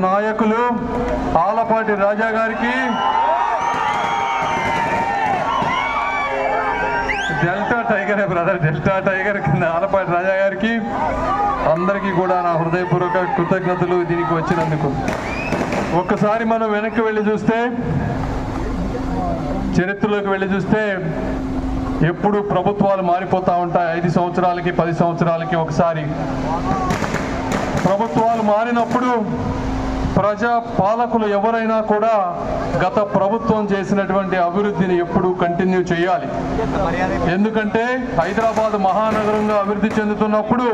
నాయకులు ఆలపాటి రాజా గారికి delta tiger brother delta tiger కింద ఆలపాటి రాజా గారికి అందరికీ కూడా నా హృదయపూర్వక కృతజ్ఞతలు దీనికి వచ్చినందుకు. ఒక్కసారి మనం వెనక్కి వెళ్ళి చూస్తే చరిత్రలోకి వెళ్ళి చూస్తే ఎప్పుడు ప్రభుత్వాలు మారిపోతూ ఉంటాయి. ఐదు సంవత్సరాలకి పది సంవత్సరాలకి ఒకసారి. ప్రభుత్వాలు మారినప్పుడు ప్రజా పాలకులు ఎవరైనా కూడా గత ప్రభుత్వం చేసినటువంటి అభివృద్ధిని ఎప్పుడు కంటిన్యూ చేయాలి. ఎందుకంటే హైదరాబాద్ మహానగరంగా అభివృద్ధి చెందుతున్నప్పుడు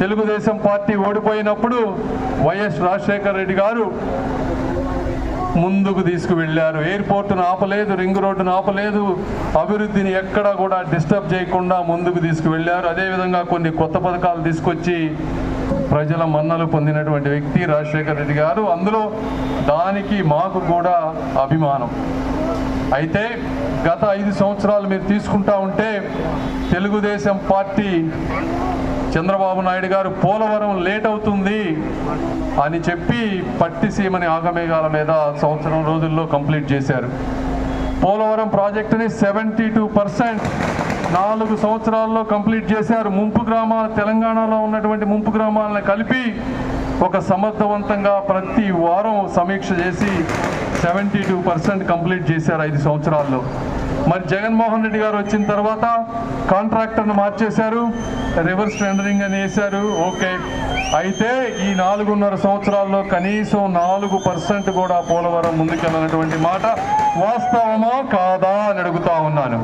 తెలుగుదేశం పార్టీ ఓడిపోయినప్పుడు వైఎస్ రాజశేఖర రెడ్డి గారు ముందుకు తీసుకువెళ్ళారు ఎయిర్పోర్ట్ను ఆపలేదు రింగ్ రోడ్డును ఆపలేదు అభివృద్ధిని ఎక్కడా కూడా డిస్టర్బ్ చేయకుండా ముందుకు తీసుకువెళ్ళారు అదేవిధంగా కొన్ని కొత్త పథకాలు తీసుకొచ్చి ప్రజల మన్నలు పొందినటువంటి వ్యక్తి రాజశేఖర రెడ్డి గారు. అందులో దానికి మాకు కూడా అభిమానం. అయితే గత ఐదు సంవత్సరాలు మీరు తీసుకుంటా ఉంటే తెలుగుదేశం పార్టీ చంద్రబాబు నాయుడు గారు పోలవరం లేట్ అవుతుంది అని చెప్పి పట్టిసీమని ఆగమేఘాల మీద సంవత్సరం రోజుల్లో కంప్లీట్ చేశారు. పోలవరం ప్రాజెక్టుని సెవెంటీ టూ పర్సెంట్ నాలుగు సంవత్సరాల్లో కంప్లీట్ చేశారు. ముంపు గ్రామాల తెలంగాణలో ఉన్నటువంటి ముంపు గ్రామాలను కలిపి ఒక సమర్థవంతంగా ప్రతి వారం సమీక్ష చేసి సెవెంటీ టూ పర్సెంట్ కంప్లీట్ చేశారు ఐదు సంవత్సరాల్లో. మరి జగన్మోహన్ రెడ్డి గారు వచ్చిన తర్వాత కాంట్రాక్టర్ను మార్చేశారు రివర్స్ టెండరింగ్ అని వేశారు. ఓకే. అయితే ఈ నాలుగున్నర సంవత్సరాల్లో కనీసం నాలుగు పర్సెంట్ కూడా పోలవరం ముందుకెళ్ళనటువంటి మాట వాస్తవమా కాదా అని అడుగుతా ఉన్నాను.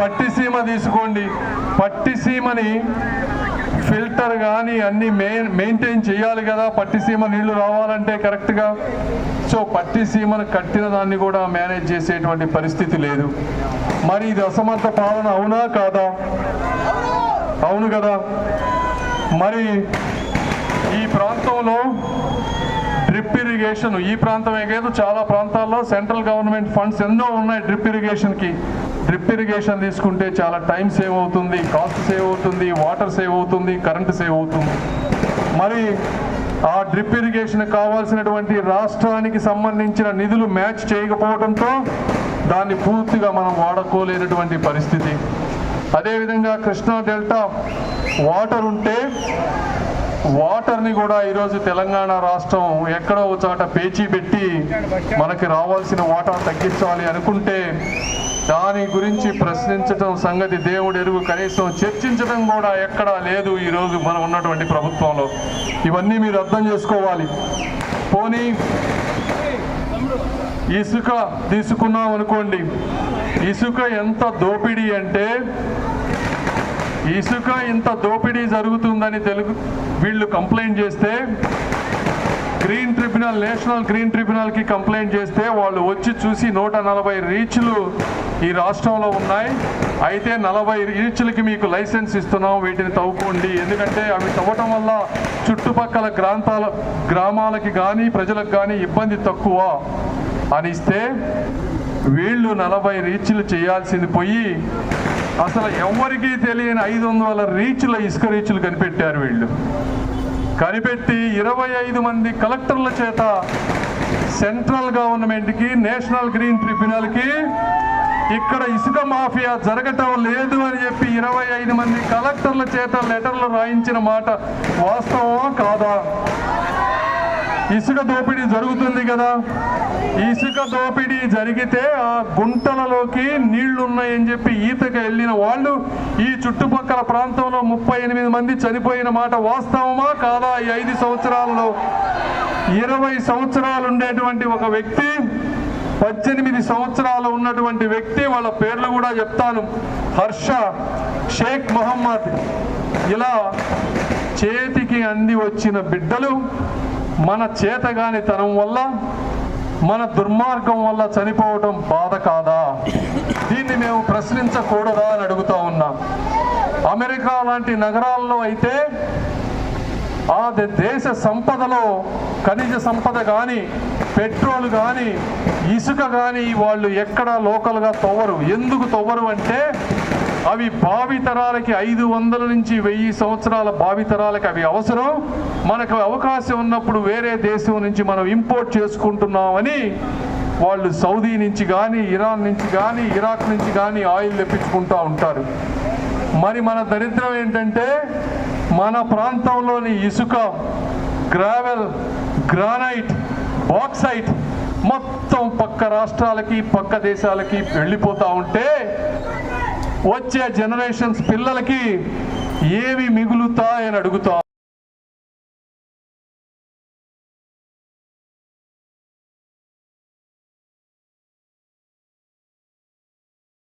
పట్టిసీమ తీసుకోండి. పట్టిసీమని ఫిల్టర్ కానీ అన్ని మెయిన్ మెయింటైన్ చేయాలి కదా. పట్టిసీమ నీళ్ళు రావాలంటే కరెక్ట్గా సో పట్టిసీమను కట్టిన దాన్ని కూడా మేనేజ్ చేసేటువంటి పరిస్థితి లేదు. మరి ఇది అసమర్థ పాలన అవునా కాదా? అవును కదా. మరి ఈ ప్రాంతంలో డ్రిప్ ఇరిగేషన్ ఈ ప్రాంతమే కాదు చాలా ప్రాంతాల్లో సెంట్రల్ గవర్నమెంట్ ఫండ్స్ ఎన్నో ఉన్నాయి డ్రిప్ ఇరిగేషన్కి. డ్రిప్ ఇరిగేషన్ తీసుకుంటే చాలా టైం సేవ్ అవుతుంది కాస్ట్ సేవ్ అవుతుంది వాటర్ సేవ్ అవుతుంది కరెంట్ సేవ్ అవుతుంది. మరి ఆ డ్రిప్ ఇరిగేషన్ కావాల్సినటువంటి రాష్ట్రానికి సంబంధించిన నిధులు మ్యాచ్ చేయకపోవడంతో దాన్ని పూర్తిగా మనం వాడుకోలేనటువంటి పరిస్థితి. అదేవిధంగా కృష్ణా డెల్టా వాటర్ ఉంటే వాటర్ని కూడా ఈరోజు తెలంగాణ రాష్ట్రం ఎక్కడో చాట పేచీ పెట్టి మనకి రావాల్సిన వాటర్ తగ్గించాలి అనుకుంటే దాని గురించి ప్రశ్నించడం సంగతి దేవుడు ఎరుగు కనీసం చర్చించడం కూడా ఎక్కడా లేదు ఈరోజు మనం ఉన్నటువంటి ప్రభుత్వంలో. ఇవన్నీ మీరు అర్థం చేసుకోవాలి. పోనీ ఇసుక తీసుకున్నాం అనుకోండి. ఇసుక ఎంత దోపిడీ అంటే ఇసుక ఇంత దోపిడీ జరుగుతుందని తెలుగు వీళ్ళు కంప్లైంట్ చేస్తే గ్రీన్ ట్రిబ్యునల్ నేషనల్ గ్రీన్ ట్రిబ్యునల్కి కంప్లైంట్ చేస్తే వాళ్ళు వచ్చి చూసి నూట నలభై రీచ్లు ఈ రాష్ట్రంలో ఉన్నాయి. అయితే నలభై రీచ్లకి మీకు లైసెన్స్ ఇస్తున్నాం వీటిని తవ్వుకోండి. ఎందుకంటే అవి తవ్వటం వల్ల చుట్టుపక్కల ప్రాంతాల గ్రామాలకి కానీ ప్రజలకు కానీ ఇబ్బంది తక్కువ అని ఇస్తే వీళ్ళు నలభై రీచ్లు చేయాల్సింది పోయి అసలు ఎవరికీ తెలియని ఐదు వందల రీచ్ల ఇసుక రీచ్లు కనిపెట్టారు వీళ్ళు. కనిపెట్టి ఇరవై ఐదు మంది కలెక్టర్ల చేత సెంట్రల్ గవర్నమెంట్కి నేషనల్ గ్రీన్ ట్రిబ్యునల్కి ఇక్కడ ఇసుక మాఫియా జరగటం లేదు అని చెప్పి ఇరవై ఐదు మంది కలెక్టర్ల చేత లెటర్లు రాయించిన మాట వాస్తవమా కాదా? ఇసుక దోపిడీ జరుగుతుంది కదా. ఇసుక దోపిడీ జరిగితే ఆ గుంటలలోకి నీళ్ళు ఉన్నాయని చెప్పి ఈతకి వెళ్ళిన వాళ్ళు ఈ చుట్టుపక్కల ప్రాంతంలో ముప్పై ఎనిమిది మంది చనిపోయిన మాట వాస్తవమా కాదా ఈ ఐదు సంవత్సరాల్లో? ఇరవై సంవత్సరాలు ఉండేటువంటి ఒక వ్యక్తి పద్దెనిమిది సంవత్సరాలు ఉన్నటువంటి వ్యక్తి వాళ్ళ పేర్లు కూడా చెప్తాను. హర్ష షేక్ మొహమ్మద్. ఇలా చేతికి అంది వచ్చిన బిడ్డలు మన చేతగానితనం వల్ల మన దుర్మార్గం వల్ల చనిపోవటం బాధ కాదా? దీన్ని మేము ప్రశ్నించకూడదా అని అడుగుతా ఉన్నాం. అమెరికా లాంటి నగరాల్లో అయితే ఆ దేశ సంపదలో ఖనిజ సంపద కానీ పెట్రోల్ కానీ ఇసుక కానీ వాళ్ళు ఎక్కడ లోకల్గా తవ్వరు. ఎందుకు తవ్వరు అంటే అవి భావితరాలకి ఐదు వందల నుంచి వెయ్యి సంవత్సరాల భావితరాలకి అవి అవసరం. మనకు అవకాశం ఉన్నప్పుడు వేరే దేశం నుంచి మనం ఇంపోర్ట్ చేసుకుంటున్నామని వాళ్ళు సౌదీ నుంచి కానీ ఇరాన్ నుంచి కానీ ఇరాక్ నుంచి కానీ ఆయిల్ తెప్పించుకుంటూ ఉంటారు. మరి మన దరిద్రం ఏంటంటే మన ప్రాంతంలోని ఇసుక గ్రావెల్ గ్రానైట్ బాక్సైట్ మొత్తం పక్క రాష్ట్రాలకి పక్క దేశాలకి వెళ్ళిపోతూ ఉంటే వచ్చే జనరేషన్స్ పిల్లలకి ఏవి మిగులుతాయని అడుగుతాం